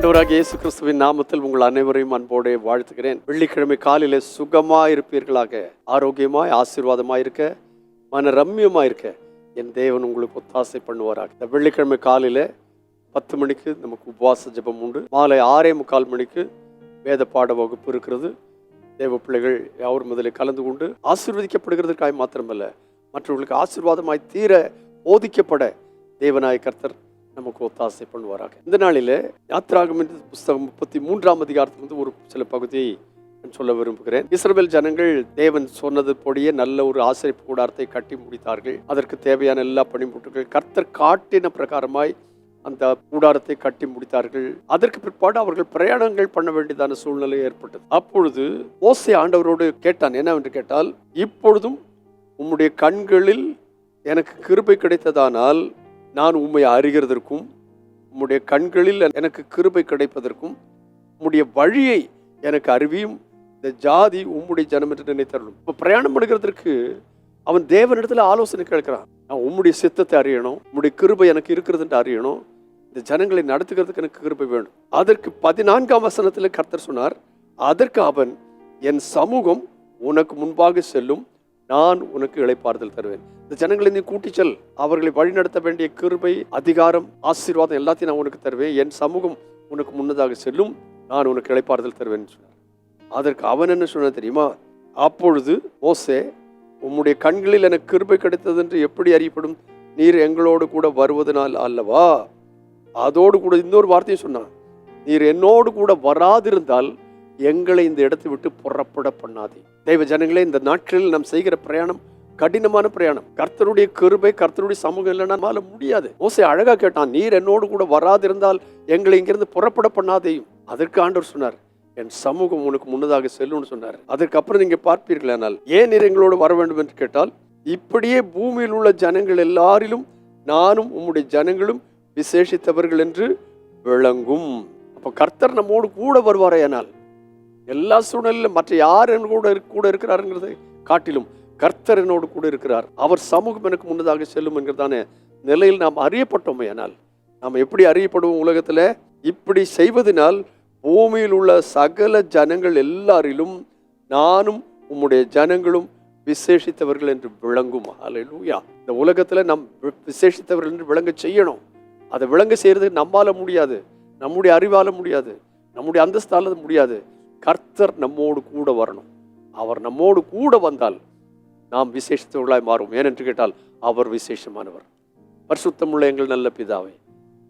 ஆண்டவராக இயேசு கிறிஸ்துவின் நாமத்தில் உங்கள் அனைவரையும் அன்போடு வாழ்த்துகிறேன். வெள்ளிக்கிழமை காலையில் சுகமாக இருப்பீர்களாக. ஆரோக்கியமாய் ஆசீர்வாதமாக இருக்க மன ரம்யமாக இருக்க என் தேவன் உங்களுக்கு ஒத்தாசை பண்ணுவாராக. இந்த வெள்ளிக்கிழமை காலையில் பத்து மணிக்கு நமக்கு உபவாச ஜெபம் உண்டு. மாலை ஆறே முக்கால் மணிக்கு வேத பாட வகுப்பு இருக்கிறது. தேவ பிள்ளைகள் யாவர் முதலில் கலந்து கொண்டு ஆசீர்வதிக்கப்படுகிறதுக்காக மாத்திரமல்ல மற்றவர்களுக்கு ஆசீர்வாதமாய் தீர போதிக்கப்பட தேவனாய் கர்த்தர் நமக்கு ஒத்தாசை பண்ணுவாராக. இந்த நாளில் யாத்ராகம் என்ற புஸ்தகம் முப்பத்தி மூன்றாம் அதிகாரத்திலிருந்து ஒரு சில பகுதியை நான் சொல்ல விரும்புகிறேன். இஸ்ரேல் ஜனங்கள் தேவன் சொன்னது பொடியே நல்ல ஒரு ஆசிரியப்பு கூடாரத்தை கட்டி முடித்தார்கள். அதற்கு தேவையான எல்லா பணிமுட்டுகள் கர்த்தர் காட்டின பிரகாரமாய் அந்த கூடாரத்தை கட்டி முடித்தார்கள். அதற்கு பிற்பாடு அவர்கள் பிரயாணங்கள் பண்ண வேண்டியதான சூழ்நிலை ஏற்பட்டது. அப்பொழுது ஓசை ஆண்டவரோடு கேட்டான் என்னவென்று கேட்டால் இப்பொழுதும் உம்முடைய கண்களில் எனக்கு கிருபை கிடைத்ததானால் நான் உண்மை அறிகிறதற்கும் உம்முடைய கண்களில் எனக்கு கிருபை கிடைப்பதற்கும் உம்முடைய வழியை எனக்கு அறிவியும் இந்த ஜாதி உம்முடைய ஜனம் என்று நினைத்தரணும் இப்போ பிரயாணம் பண்ணுகிறதற்கு அவன் தேவனிடத்தில் ஆலோசனை கேட்கிறான். நான் உம்முடைய சித்தத்தை அறியணும் உம்முடைய கிருபை எனக்கு இருக்கிறதுன்ட்டு அறியணும். இந்த ஜனங்களை நடத்துகிறதுக்கு எனக்கு கிருபை வேணும். அதற்கு பதினான்காம் வசனத்தில் கர்த்தர் சொன்னார் அதற்கு அவன் என் சமூகம் உனக்கு முன்பாக செல்லும் நான் உனக்கு இழைப்பாறுதல் தருவேன். இந்த ஜனங்களை நீ கூட்டி செல். அவர்களை வழிநடத்த வேண்டிய கிருபை அதிகாரம் ஆசீர்வாதம் எல்லாத்தையும் நான் உனக்கு தருவேன். என் சமூகம் உனக்கு முன்னதாக செல்லும். நான் உனக்கு இழைப்பாறுதல் தருவேன் சொன்னார். அதற்கு அவன் என்ன சொன்ன தெரியுமா? அப்பொழுது மோசே உம்முடைய கண்களில் எனக்கு கிருபை கிடைத்தது என்று எப்படி அறியப்படும்? நீர் எங்களோடு கூட வருவதனால் அல்லவா? அதோடு கூட இன்னொரு வார்த்தையும் சொன்னான். நீர் என்னோடு கூட வராதிருந்தால் எங்களை இந்த இடத்தை விட்டு புறப்பட பண்ணாதே. தெய்வ ஜனங்களே இந்த நாட்களில் நாம் செய்கிற பிரயாணம் கடினமான பிரயாணம். கர்த்தருடைய கிருபை கர்த்தருடைய சமூகம் இல்லைன்னா முடியாது. ஓசை அழகா கேட்டான் நீர் என்னோடு கூட வராதிருந்தால் எங்களை இங்கிருந்து புறப்பட பண்ணாதையும். அதற்கு ஆண்டவர் சொன்னார் என் சமூகம் உனக்கு முன்னதாக செல்லும்னு சொன்னார். அதுக்கப்புறம் நீங்க பார்ப்பீர்களானால் ஏன் நீர் எங்களோடு வர வேண்டும் என்று கேட்டால் இப்படியே பூமியில் உள்ள ஜனங்கள் எல்லாரிலும் நானும் உம்முடைய ஜனங்களும் விசேஷித்தவர்கள் என்று விளங்கும். அப்போ கர்த்தர் நம்மோடு கூட வருவாரேயானால் எல்லா சூழ்நிலையிலும் மற்ற யார் என் கூட கூட இருக்கிறாருங்கிறதை காட்டிலும் கர்த்தர் என்னோடு கூட இருக்கிறார். அவர் சமூகம் எனக்கு முன்னதாக செல்லும் என்கிறதான நிலையில் நாம் அறியப்பட்டோமே ஆனால் நாம் எப்படி அறியப்படுவோம் உலகத்தில்? இப்படி செய்வதனால் பூமியில் உள்ள சகல ஜனங்கள் எல்லாரிலும் நானும் உம்முடைய ஜனங்களும் விசேஷித்தவர்கள் என்று விளங்கும். அலையூயா இந்த உலகத்தில் நம் விசேஷித்தவர்கள் என்று விளங்க செய்யணும். அதை விளங்க செய்கிறது நம்மால முடியாது. நம்முடைய அறிவால முடியாது. நம்முடைய அந்தஸ்தால முடியாது. கர்த்தர் நம்மோடு கூட வரணும். அவர் நம்மோடு கூட வந்தால் நாம் விசேஷத்தவர்களாய் மாறும் ஏனென்று கேட்டால் அவர் விசேஷமானவர். பரிசுத்தமுள்ள எங்கள் நல்ல பிதாவை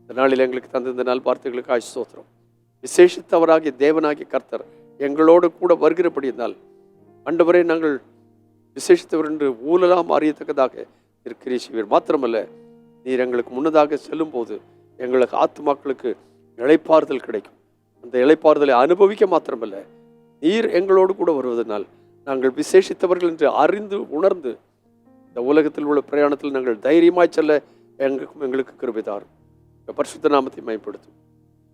இந்த நாளில் எங்களுக்கு தந்திருந்த நாள் வார்த்தைகளுக்கு ஆசிசோத்திரம் விசேஷித்தவராகிய தேவனாகிய கர்த்தர் எங்களோடு கூட வருகிறபடியினால் அண்டவரை நாங்கள் விசேஷித்தவர் என்று ஊழலாம் அறியத்தக்கதாக இருக்கிறீர். மாத்திரமல்ல நீர் எங்களுக்கு முன்னதாக செல்லும்போது எங்களுக்கு ஆத்துமாக்களுக்கு நிலைப்பாறுதல் கிடைக்கும். அந்த இளைப்பாறுதலை அனுபவிக்க மாத்திரமல்ல நீர் எங்களோடு கூட வருவதனால் நாங்கள் விசேஷித்தவர்கள் என்று அறிந்து உணர்ந்து இந்த உலகத்தில் உள்ள பிரயாணத்தில் நாங்கள் தைரியமாய் செல்ல எங்களுக்கும் எங்களுக்கு கிருபை தாரும். பரிசுத்த நாமத்தை மேம்படுத்தும்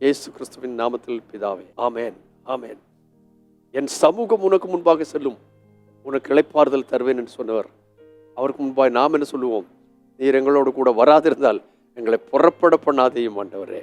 இயேசு கிறிஸ்துவின் நாமத்தில் பிதாவே ஆமேன் ஆமேன். என் சமூகம் உனக்கு முன்பாக செல்லும் உனக்கு இளைப்பாறுதல் தருவேன் என்று சொன்னவர். அவருக்கு முன்பாக நாம் என்ன சொல்லுவோம்? நீர் எங்களோடு கூட வராதிருந்தால் எங்களை புறப்பட பண்ணாதேயும் ஆண்டவரே.